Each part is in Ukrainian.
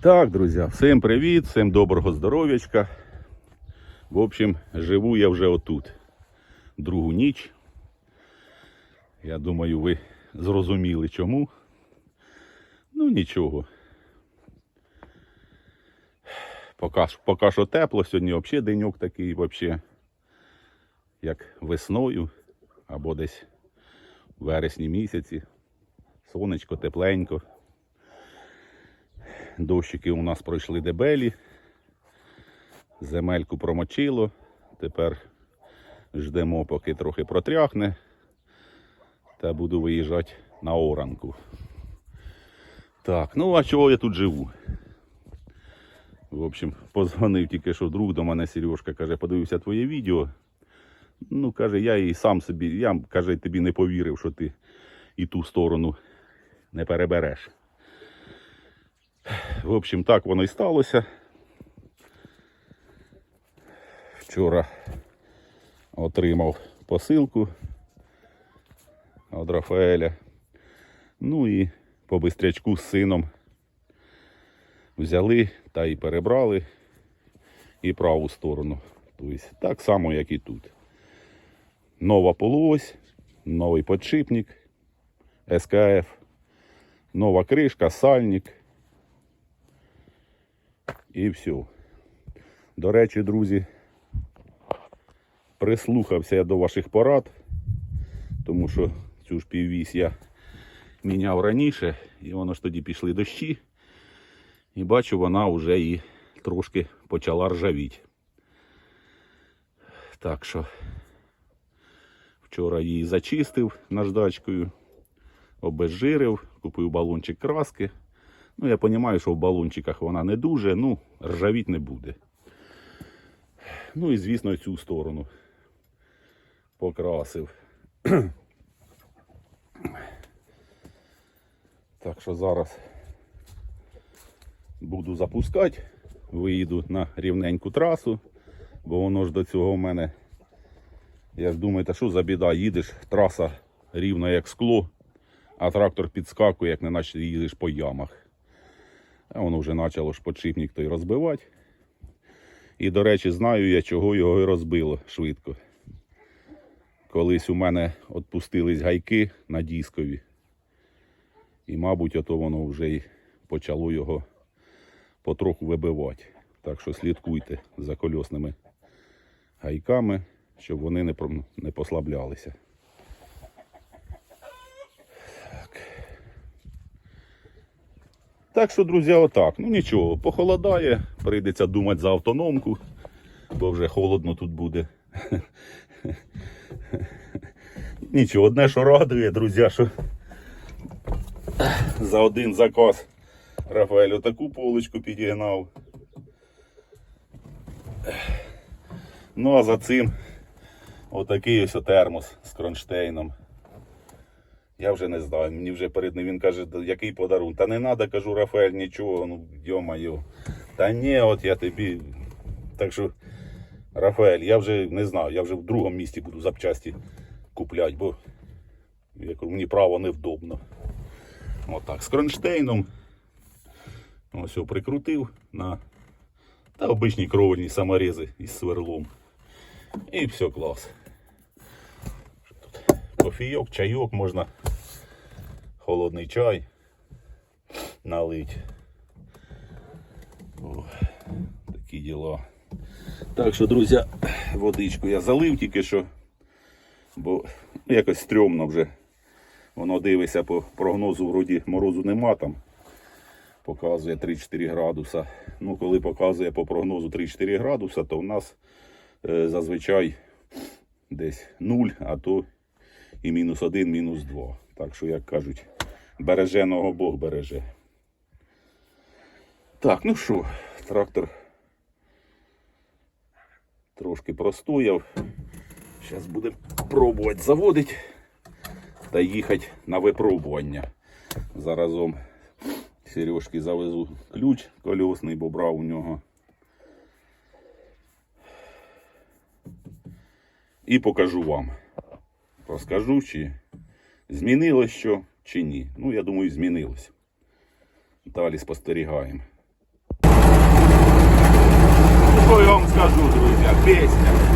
Так, друзі, всім привіт, всім доброго здоров'ячка. В общем, живу я вже отут. Другу ніч. Я думаю, ви зрозуміли чому. Ну нічого. Поки, поки що тепло, сьогодні взагалі деньок такий, взагалі, як весною або десь в вересні місяці. Сонечко тепленько. Дощики у нас пройшли дебелі. Земельку промочило. Тепер ждемо, поки трохи протряхне. Та буду виїжджати на оранку. Так, ну а чого я тут живу? В общем, позвонив тільки що друг до мене Сережка, каже, подивився твоє відео. Ну, каже, я і сам собі, я каже, тобі не повірив, що ти і ту сторону не перебереш. В общем, так воно і сталося. Вчора отримав посилку від Рафаеля. Ну і по бистрячку з сином взяли та і перебрали і праву сторону. Тобто так само, як і тут. Нова полуось, новий подшипник, СКФ, нова кришка, сальник. І все. До речі, друзі, прислухався я до ваших порад, тому що цю ж піввісь я міняв раніше, і воно ж тоді пішли дощі. І бачу, вона вже і трошки почала ржавіти. Так що вчора її зачистив наждачкою, обезжирив, купив балончик краски. Ну, я розумію, що в балончиках вона не дуже, ну, ржавіть не буде. Ну і, звісно, цю сторону покрасив. Так що зараз буду запускати, виїду на рівненьку трасу, бо воно ж до цього в мене, я ж думаю, та що за біда, їдеш, траса рівна як скло, а трактор підскакує, як не наче їдеш по ямах. А воно вже почало ж той розбивати. І, до речі, знаю я, чого його і розбило швидко. Колись у мене відпустились гайки на дискові. І, мабуть, ото воно вже й почало його потроху вибивати. Так що слідкуйте за кольосними гайками, щоб вони не послаблялися. Так що, друзі, отак. Ну нічого, похолодає, прийдеться думати за автономку, бо вже холодно тут буде. Нічого, одне, що радує, друзі, що за один заказ Рафаель таку полочку підігнав. Ну а за цим отакий ось термос з кронштейном. Я вже не знаю, мені вже перед ним він каже, який подарунок. Та не треба, кажу, Рафаель, нічого, ну йо-моє. Та ні, от я тобі. Так що, Рафаель, я вже не знаю, я вже в другому місці буду запчасті купляти, бо я кажу, мені право невдобно. Отак, з кронштейном. Ось його прикрутив на та обичні кровельні саморези із сверлом. І все клас. Кофійок, чайок можна. Холодний чай налить. О, такі діла. Так що, друзі, водичку я залив тільки що, бо якось стрьомно вже. Воно дивиться по прогнозу, вроді морозу нема там. Показує 3-4 градуса. Ну, коли показує по прогнозу 3-4 градуса, то в нас е, зазвичай десь 0, а то і мінус 1, мінус 2. Так що, як кажуть, береженого Бог береже. Так, ну що, трактор трошки простояв. Зараз будемо пробувати заводити та їхати на випробування. Заразом Сережки завезу ключ кольосний, бо брав у нього. І покажу вам. Розкажу, чи змінилось що, чи ні. Ну, я думаю, змінилось. Далі спостерігаємо. Що я вам скажу, друзі, пісня.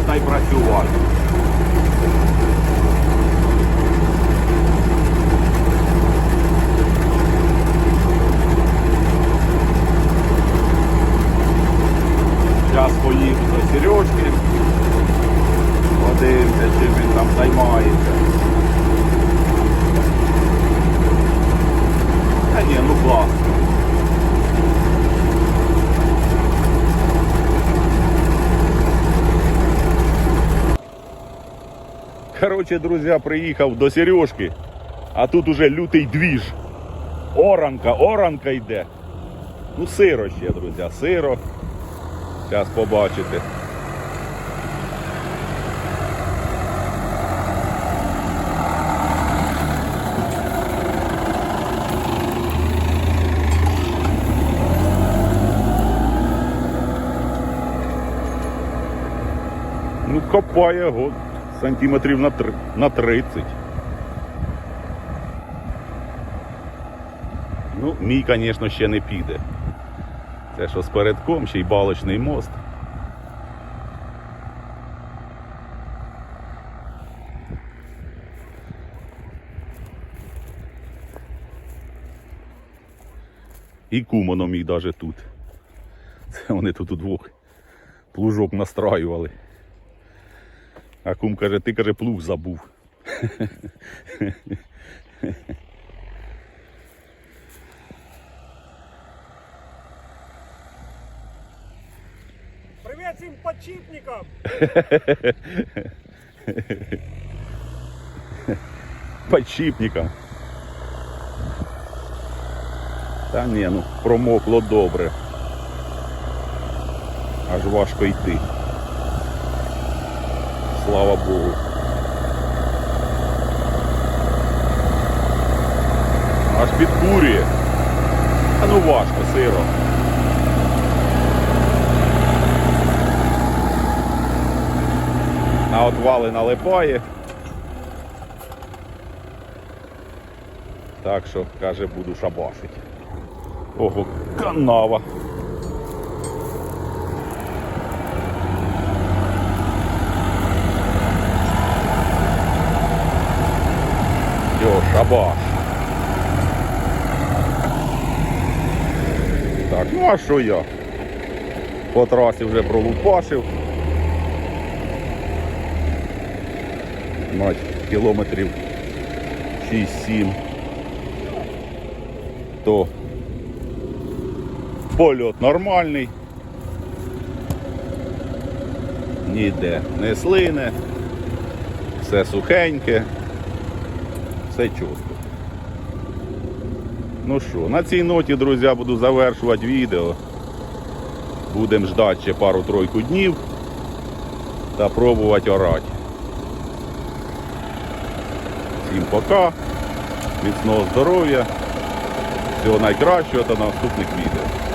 Тепер можна і працювати. Зараз поїду до Сережки. Подивимося, чим він там займається. Та ні, ну класно. Короче, друзі, приїхав до Сережки, а тут уже лютий двіж. Оранка, оранка йде. Ну, сиро ще, друзі, сиро. Зараз побачите. Ну, копає його сантиметрів на, три, на 30. Ну, мій, звісно, ще не піде. Це що з передком, ще й балочний мост. І кумоно мій даже тут. Це вони тут удвох плужок настраювали. А кум каже, ти каже, плуг забув. Привет всем подчипникам! Подшипникам. Та ні, ну промокло добре. Аж важко йти. Слава Богу. Аж підкурює. А ну важко, сиро. На отвали налипає. Так що, каже, буду шабашить. Ого, канава. Йо, шабаш. Так, ну а що я? По трасі вже пролупашив. Мать, кілометрів 6-7. То польот нормальний. Ніде не слине, все сухеньке, все чітко. Ну що, на цій ноті, друзі, буду завершувати відео. Будемо ждати ще пару-тройку днів та пробувати орати. Всім пока, міцного здоров'я, всього найкращого та наступних відео.